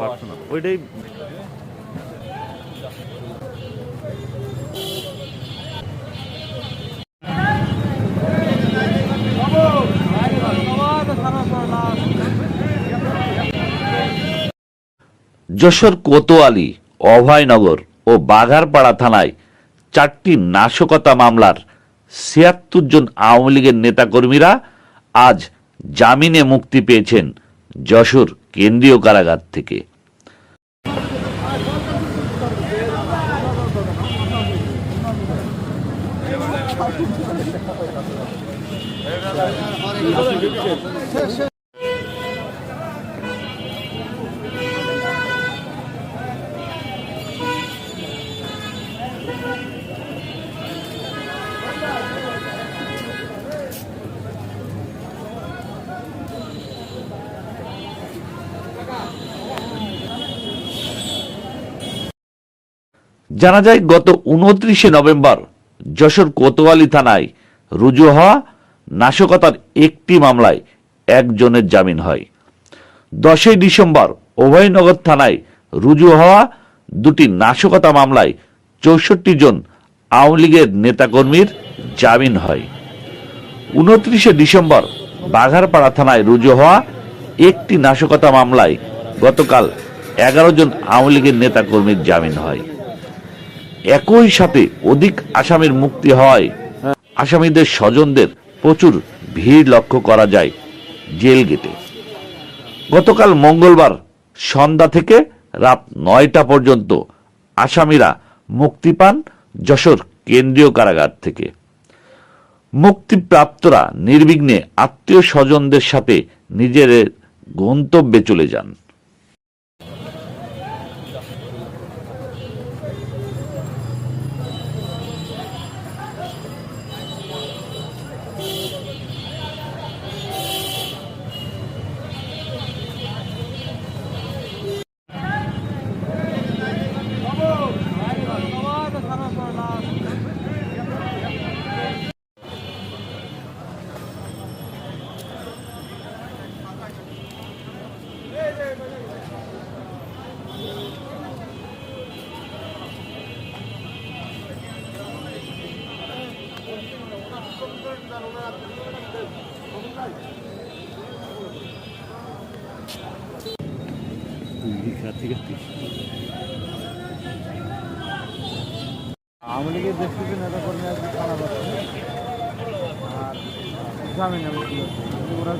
Personal ওইটাই। যশোর কোতোয়ালি অভয়নগর ও বাঘারপাড়া থানায় চারটি নাশকতা মামলার ছিয়াত্তর জন আওয়ামী লীগের নেতাকর্মীরা আজ জামিনে মুক্তি পেয়েছেন যশোর কেন্দ্রীয় কারাগার থেকে। জানা যায়, গত উনত্রিশে নভেম্বর যশোর কোতোয়ালি থানায় রুজু হওয়া নাশকতার একটি মামলায় একজনের জামিন হয়। দশই ডিসেম্বর অভয়নগর থানায় রুজু হওয়া দুটি নাশকতা মামলায় চৌষট্টি জন আওয়ামী লীগের নেতাকর্মীর জামিন হয়। উনত্রিশে ডিসেম্বর বাঘারপাড়া থানায় রুজু হওয়া একটি নাশকতা মামলায় গতকাল এগারো জন আওয়ামী লীগের নেতাকর্মীর জামিন হয়। একই সাথে অধিক আসামির মুক্তি হয়। আসামিদের স্বজনদের প্রচুর ভিড় লক্ষ্য করা যায় জেল গেটে। গতকাল মঙ্গলবার সন্ধ্যা থেকে রাত নয়টা পর্যন্ত আসামিরা মুক্তি পান যশোর কেন্দ্রীয় কারাগার থেকে। মুক্তিপ্রাপ্তরা নির্বিঘ্নে আত্মীয় স্বজনদের সাথে নিজের গন্তব্যে চলে যান। আওয়ামী লীগের বেশ কিছু নেতা কর্মী আজকে খারাপ আছে আর ওরা